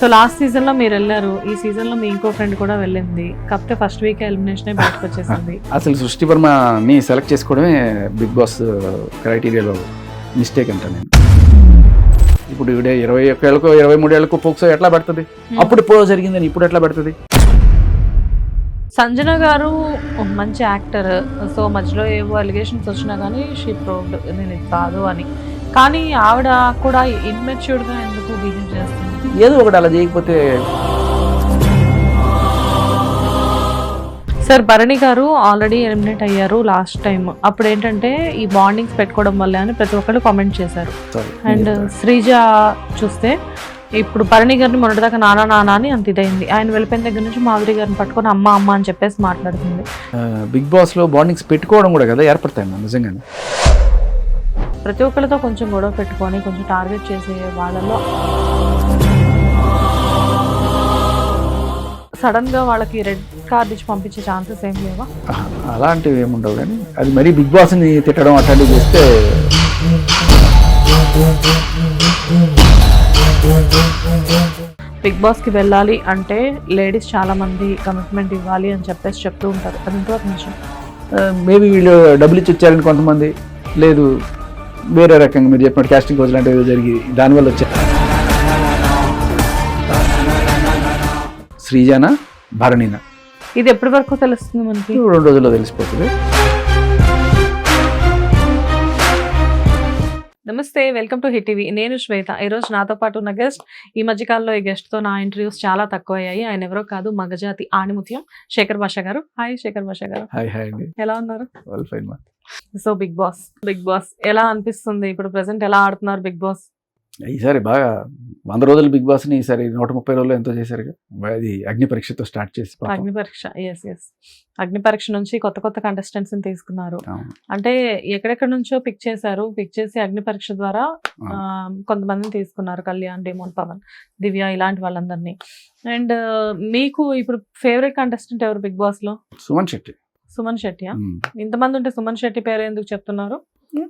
So last సీజన్లో మీరు వెళ్ళారు. ఈ సీజన్లో మీ ఇంకో ఫ్రెండ్ కూడా వెళ్ళింది. కాకపోతే ఫస్ట్ వీక్ ఎలిమినేషన్ బయటకు వచ్చేసింది. అసలు సృష్టి వర్మని సెలెక్ట్ చేసుకోవడమే బిగ్ బాస్ క్రైటీరియాలో మిస్టేక్ అంట నేను. ఇప్పుడు ఇవిడే ఇరవై ఒక్క ఏళ్ళకో ఇరవై మూడు ఏళ్ళకో పోక్సో ఎట్లా పడుతుంది? అప్పుడు పో జరిగిందని ఇప్పుడు ఎట్లా పడుతుంది? సంజన గారు మంచి యాక్టర్ సో మధ్యలో ఏవో అలిగేషన్స్ వచ్చినా కానీ షీ ప్రూవ్డ్ నేను ఇది కాదు అని. కానీ ఆవిడ కూడా ఇన్మెచ్యూర్డ్గా ఎందుకు బిహేవ్ చేస్తుంది? ఏదో ఒకటి అలా చేయకపోతే sir Bharani garu already eliminate అయ్యారు లాస్ట్ టైం అప్పుడు ఏంటంటే ఈ బాండింగ్స్ పెట్టుకోవడం వల్ల అని ప్రతి ఒక్కరు కామెంట్ చేశారు. అండ్ శ్రీజ చూస్తే ఇప్పుడు భరణి గారిని మొన్నటిదాకా నానా నానా అని అంత ఇదైంది. ఆయన వెళ్ళిపోయిన దగ్గర నుంచి మాధురి గారిని పట్టుకొని అమ్మ అమ్మ అని చెప్పేసి మాట్లాడుతుంది. బిగ్ బాస్లో బాండింగ్స్ పెట్టుకోవడం కూడా కదా ఏర్పడతాయి నిజంగానే. ప్రతి ఒక్కరితో కొంచెం గొడవ పెట్టుకొని కొంచెం టార్గెట్ చేసే వాళ్ళలో సడన్గా వాళ్ళకి రెడ్ కార్డ్ ఇచ్చి పంపించే ఛాన్సెస్ ఏం లేవా? అలాంటివి ఏముండవు కానీ అది మరీ బిగ్ బాస్ని తిట్టడం అట్లాంటివి చేస్తే బిగ్ బాస్కి వెళ్ళాలి అంటే లేడీస్ చాలా మంది కమిట్మెంట్ ఇవ్వాలి అని చెప్పేసి చెప్తూ ఉంటారు. అది ఇంతవరకు నిజం మేబీ వీళ్ళు డబ్బులు ఇచ్చి వచ్చారని కొంతమంది లేదు వేరే రకంగా మీరు చెప్పినట్టు క్యాస్టింగ్ కోచ్ లాంటివి జరిగి దానివల్ల వచ్చారు. శ్రీజాన భరణిన. ఇది ఎప్పటి వరకు తెలుస్తుంది మనకి? రెండు రోజుల్లో తెలిసిపోతుంది. నమస్తే వెల్కమ్ టు హిట్ టీవీ. నేను శ్వేత. ఈ రోజు నాతో పాటు ఉన్న గెస్ట్ ఈ మధ్యకాలంలో ఈ గెస్ట్తో నా ఇంటర్వ్యూస్ చాలా తక్కువ అయ్యాయి ఆయన ఎవరో కాదు మగజాతి ఆణిముత్యం శేఖర్ భాష గారు. హాయ్ శేఖర్ భాష గారు. హాయ్ హాయ్ ఎలా ఉన్నారు? So Bigg Boss Bigg Boss ఎలా అనిపిస్తుంది? ఇప్పుడు ప్రెసెంట్ ఎలా ఆడుతున్నారు బిగ్ బాస్? ఈసారి బాగా వంద రోజులు బిగ్ బాస్ని ఈసారి నూట ముప్పై రోజులు ఎంతో చేశారు అది అగ్ని పరీక్షతో స్టార్ట్ చేసి. అగ్ని పరీక్ష ఎస్ ఎస్ అగ్ని పరీక్ష నుంచి కొత్త కొత్త కంటెస్టెంట్స్ తీసుకున్నారు. అంటే ఎక్కడెక్కడ నుంచో పిక్ చేశారు. పిక్ చేసి అగ్ని పరీక్ష ద్వారా కొంతమందిని తీసుకున్నారు. కళ్యాణ్ డేమోన్ పవన్ దివ్య ఇలాంటి వాళ్ళందరినీ. అండ్ మీకు ఇప్పుడు ఫేవరెట్ కంటెస్టెంట్ ఎవరు బిగ్ బాస్లో సుమన్ శెట్టి. సుమన్ శెట్టి ఉమ్. ఇంతమంది ఉంటే సుమన్ శెట్టి పేరు ఎందుకు చెప్తున్నారు?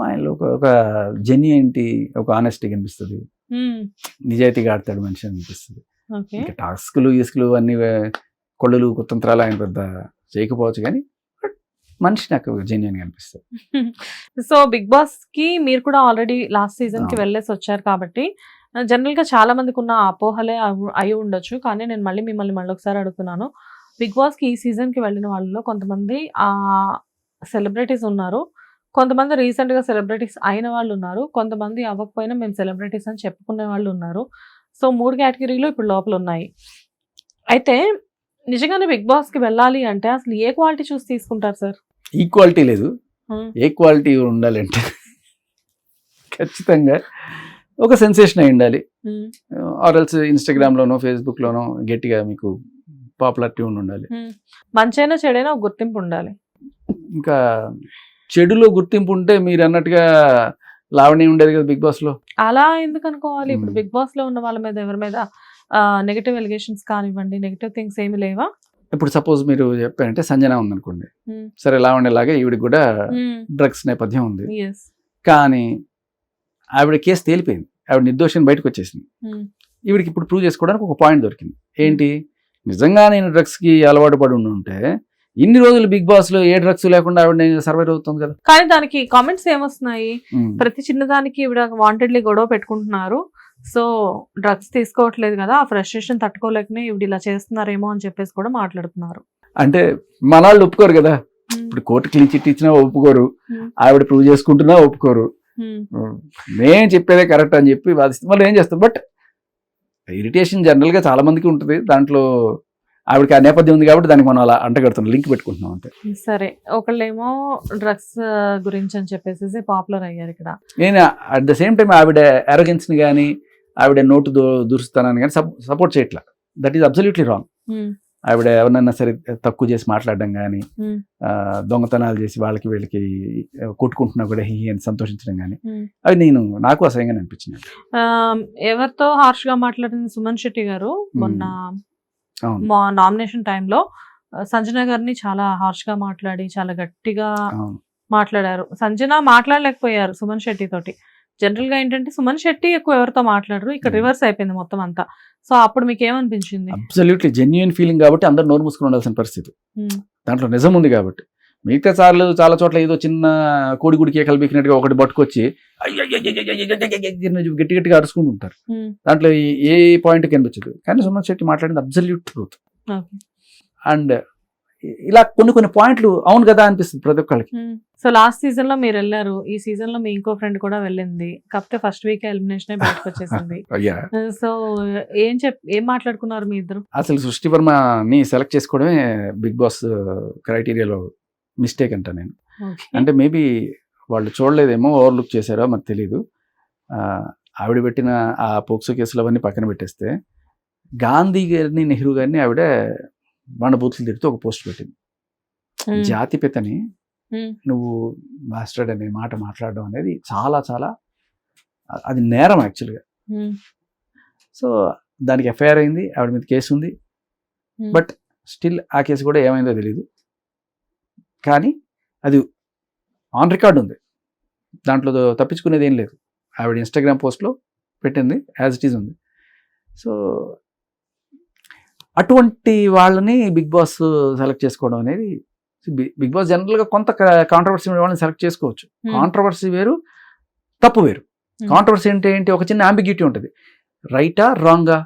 ఆయనలో ఒక ఒక జెన్యునిటీ ఒక ఆనెస్టీ కనిపిస్తుంది. నిజాయితీగా ఆడతాడు మనిషి అనిపిస్తుంది. ఇంకా టాస్క్లు ఇసుకలు అన్ని కొళ్ళలు కుతంత్రాలు ఆయన పెద్ద చేయకపోవచ్చు కానీ మనిషి నాకు జెన్యున్ అనిపిస్తుంది. సో బిగ్ బాస్కి మీరు కూడా ఆల్రెడీ లాస్ట్ సీజన్కి. వెళ్ళేసి వచ్చారు కాబట్టి జనరల్గా చాలా మందికి ఉన్న అపోహలే అయి ఉండొచ్చు. కానీ నేను మళ్ళీ మిమ్మల్ని మళ్ళీ ఒకసారి అడుగుతున్నాను. బిగ్ బాస్కి ఈ సీజన్కి వెళ్ళిన వాళ్ళలో కొంతమంది ఆ సెలబ్రిటీస్ ఉన్నారు. కొంతమంది రీసెంట్గా సెలబ్రిటీస్ అయిన వాళ్ళు ఉన్నారు. కొంతమంది అవ్వకపోయినా మేము సెలబ్రిటీస్ అని చెప్పుకునే వాళ్ళు ఉన్నారు. సో మూడు కేటగిరీలు ఇప్పుడు లోపల ఉన్నాయి. అయితే నిజంగానే బిగ్ బాస్కి వెళ్ళాలి అంటే అసలు ఏ క్వాలిటీ చూసి తీసుకుంటారు సార్ ఈక్వాలిటీ లేదు. ఏ క్వాలిటీ ఉండాలంటే ఖచ్చితంగా ఒక సెన్సేషన్ అయి ఉండాలి. ఆర్ఎల్స్ ఇన్స్టాగ్రామ్లోనో ఫేస్బుక్లోనో గట్టిగా మీకు పాపులారిటీ ఉండి ఉండాలి. మంచైనా చెడైనా ఒక గుర్తింపు ఉండాలి. ఇంకా చెడులో గుర్తింపు ఉంటే మీరు అన్నట్టుగా లావణ్య ఉండేది కదా బిగ్ బాస్లో? అలా ఎందుకు అనుకోవాలి? ఇప్పుడు. బిగ్ బాస్లో ఉన్న వాళ్ళ మీద ఎవరి మీద నెగటివ్ ఎలిగేషన్స్ కానివ్వండి నెగటివ్ థింగ్స్ ఏమి లేవా? ఇప్పుడు సపోజ్ మీరు చెప్పారంటే సంజన ఉందనుకోండి. సరే లావణ్యలాగా ఈవిడికి కూడా డ్రగ్స్ నేపథ్యం ఉంది. కానీ ఆవిడ కేసు తేలిపోయింది. ఆవిడ నిర్దోషం బయటకు వచ్చేసింది. ఈవిడికి ఇప్పుడు ప్రూవ్ చేసుకోవడానికి ఒక పాయింట్ దొరికింది. ఏంటి? నిజంగా నేను డ్రగ్స్కి అలవాటు పడి ఉండి ఉంటే ఇన్ని రోజులు బిగ్ బాస్లో ఏ డ్రగ్స్ లేకుండా ఆవిడ సర్వైవ్ అవుతుంది కదా? కానీ దానికి కామెంట్స్ ఏమొస్తున్నాయి. ప్రతి చిన్నదానికి ఇవిడ వాంటెడ్లీ గొడవ పెట్టుకుంటున్నారు. సో డ్రగ్స్ తీసుకోవట్లేదు కదా ఆ ఫ్రస్ట్రేషన్ తట్టుకోలేకనే ఇవిడ ఇలా చేస్తున్నారేమో అని చెప్పేసి కూడా మాట్లాడుతున్నారు. అంటే మన వాళ్ళు ఒప్పుకోరు కదా? ఇప్పుడు కోర్టు క్లీన్ చిట్ ఇచ్చినా ఒప్పుకోరు. ఆవిడ ప్రూవ్ చేసుకుంటున్నా ఒప్పుకోరు. నేను చెప్పేదే కరెక్ట్ అని చెప్పి వాదిస్తే మళ్ళీ ఏం చేస్తాం బట్ ఇరిటేషన్ జనరల్గా చాలా మందికి ఉంటుంది. దాంట్లో ఆవిడకి ఆ నేపథ్యం ఉంది కాబట్టి దానికి మనం అలా అంటగడుతున్నాం లింక్ పెట్టుకుంటున్నాం అంతే. సరే ఒకళ్ళేమో డ్రగ్స్ గురించి అని చెప్పేసి పాపులర్ అయ్యారు ఇక్కడ. నేను అట్ ద సేమ్ టైం ఆవిడ ని కానీ ఆవిడ నోటు దో దురుస్తానని కానీ సపోర్ట్ చేయట్లా. That is absolutely wrong Hmm. ఆవిడ ఎవరినైనా సరే తక్కువ చేసి మాట్లాడడం కానీ Hmm. దొంగతనాలు చేసి వాళ్ళకి వీళ్ళకి కొట్టుకుంటున్నా కూడా హీ అని సంతోషించడం కానీ Hmm. అవి నేను నాకు అసహ్యంగా అనిపించింది ఎవరితో హార్ష్గా మాట్లాడింది సుమన్ శెట్టి గారు? మొన్న అవును మా నామినేషన్ టైంలో సంజన గారిని చాలా హార్ష్గా మాట్లాడి చాలా గట్టిగా మాట్లాడారు. సంజన మాట్లాడలేకపోయారు సుమన్ శెట్టి తోటి. జనరల్గా ఏంటంటే సుమన్ శెట్టి ఎక్కువ ఎవరితో మాట్లాడరు. ఇక్కడ. రివర్స్ అయిపోయింది మొత్తం అంతా. సో అప్పుడు మీకు ఏమనిపించింది అబ్సల్యూట్లీ జెన్యున్ ఫీలింగ్ కాబట్టి అందరు నోరు మూసుకుని ఉండాల్సిన పరిస్థితి. దాంట్లో నిజం ఉంది కాబట్టి. మిగతా సార్లు చాలా చోట్ల ఏదో చిన్న కోడిగుడి కేకలు బీకినట్టుగా ఒకటి పట్టుకొచ్చి గట్టి గట్టిగా అరుచుకుంటూ ఉంటారు దాంట్లో ఏ పాయింట్ కనిపించదు కానీ సుమన్ శెట్టి మాట్లాడింది అబ్జల్యూట్ ట్రూత్ అండ్ ఇలా కొన్ని కొన్ని పాయింట్లు అవును కదా అనిపిస్తుంది ప్రతి ఒక్కళ్ళకి సో లాస్ట్ సీజన్లో మీరు వెళ్ళారు ఈ సీజన్లో మీ ఇంకో ఫ్రెండ్ కూడా వెళ్ళింది కాకపోతే ఫస్ట్ వీక్ ఎలిమినేషన్ వచ్చేసింది సో ఏం చెప్ ఏం మాట్లాడుకున్నారు మీ ఇద్దరు అసలు సృష్టి వర్మని సెలెక్ట్ చేసుకోవడమే బిగ్ బాస్ క్రైటీరియాలో మిస్టేక్ అంట నేను అంటే మేబీ వాళ్ళు చూడలేదేమో ఓవర్లుక్ చేశారో మరి తెలియదు ఆవిడ పెట్టిన ఆ పోక్సో కేసులు అవన్నీ పక్కన పెట్టేస్తే గాంధీ గారిని నెహ్రూ గారిని ఆవిడ మన బూతులు తిడుతూ ఒక పోస్ట్ పెట్టింది. జాతిపితని. నువ్వు మాస్టర్డ్ అనే మాట మాట్లాడడం అనేది చాలా చాలా అది నేరం యాక్చువల్గా. సో దానికి ఎఫ్ఐఆర్ అయింది ఆవిడ మీద కేసు ఉంది. బట్ స్టిల్ ఆ కేసు కూడా ఏమైందో తెలియదు కానీ అది ఆన్ రికార్డ్ ఉంది. దాంట్లో తప్పించుకునేది ఏం లేదు. ఆవిడ ఇన్స్టాగ్రామ్ పోస్ట్లో పెట్టింది యాజ్ ఇట్ ఈజ్ ఉంది. సో అటువంటి వాళ్ళని బిగ్ బాస్ సెలెక్ట్ చేసుకోవడం అనేది బిగ్ బాస్ జనరల్గా కొంత కాంట్రవర్సీ వాళ్ళని సెలెక్ట్ చేసుకోవచ్చు. Hmm. కాంట్రవర్సీ వేరు తప్పు వేరు. Hmm. కాంట్రవర్సీ అంటే ఏంటి? ఒక చిన్న అంబిగ్యూటీ ఉంటుంది. రైటా రాంగా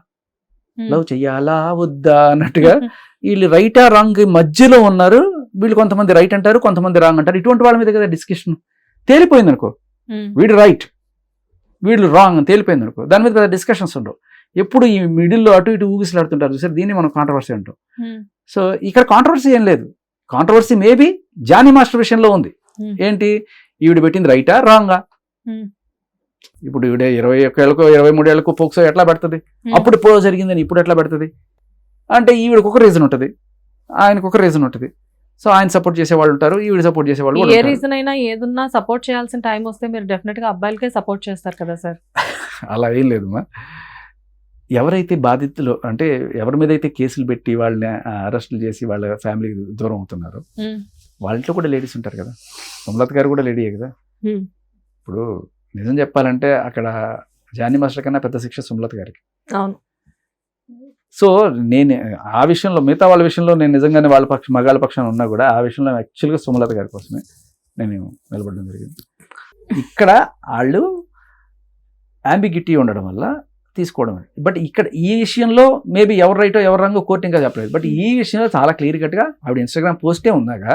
Hmm. లవ్ చెయ్యాలా వద్దా? అన్నట్టుగా వీళ్ళు రైటా రాంగ్ మధ్యలో ఉన్నారు. వీళ్ళు కొంతమంది రైట్ అంటారు కొంతమంది రాంగ్ అంటారు. ఇటువంటి వాళ్ళ మీద కదా డిస్కషన్ తేలిపోయింది అనుకో. వీడు రైట్ వీళ్ళు రాంగ్ అని తేలిపోయింది అనుకో. దాని మీద పెద్ద డిస్కషన్స్ ఉండవు. ఎప్పుడు ఈ మిడిల్లో అటు ఇటు ఊగిసలాడుతుంటారు చూసారు? దీన్ని మనం కాంట్రవర్సీ అంటాం. సో ఇక్కడ కాంట్రవర్సీ ఏం లేదు. కాంట్రవర్సీ మేబీ జానీ మాస్టర్ విషయంలో ఉంది. ఏంటి? ఈవిడ పెట్టింది రైటా రాంగా. ఇప్పుడు ఈవిడ ఇరవై ఒక్క ఏళ్ళకో ఇరవై మూడు ఏళ్ళకో పోక్సో ఎట్లా పెడుతుంది. అప్పుడు ఎప్పుడో జరిగిందని ఇప్పుడు ఎట్లా పెడుతుంది? అంటే ఈవిడకి ఒక రీజన్ ఉంటుంది. ఆయనకు ఒక రీజన్ ఉంటుంది. సో ఆయన సపోర్ట్ చేసే వాళ్ళు ఉంటారు ఈవిడ సపోర్ట్ చేసే వాళ్ళు ఏ. రీజన్ అయినా ఏదున్నా సపోర్ట్ చేయాల్సిన టైం వస్తే మీరు డెఫినెట్గా అబ్బాయిలకే సపోర్ట్ చేస్తారు కదా సార్ అలా ఏం లేదు మా. ఎవరైతే బాధితులు అంటే ఎవరి మీద అయితే కేసులు పెట్టి వాళ్ళని అరెస్టులు చేసి వాళ్ళ ఫ్యామిలీ దూరం అవుతున్నారో వాళ్ళ ఇంట్లో కూడా లేడీస్ ఉంటారు కదా. సుమలత గారు కూడా లేడీయే కదా. ఇప్పుడు నిజం చెప్పాలంటే అక్కడ జానీ మాస్టర్ కన్నా పెద్ద శిక్ష సుమలత గారికి. అవును. సో నేను ఆ విషయంలో మిగతా వాళ్ళ విషయంలో నేను నిజంగానే వాళ్ళ పక్ష మగాళ్ళ పక్షాన ఉన్నా కూడా ఆ విషయంలో యాక్చువల్గా సుమలత గారి కోసమే నేను నిలబడడం జరిగింది. ఇక్కడ వాళ్ళు అంబిగిటీ ఉండడం వల్ల తీసుకోవడం బట్ ఇక్కడ ఈ విషయంలో మేబీ ఎవరు రైటో ఎవరు రంగో కోర్టు ఇంకా చెప్పలేదు. బట్ ఈ విషయంలో చాలా క్లియర్ కట్గా ఆవిడ ఇన్స్టాగ్రామ్ పోస్టే ఉన్నాగా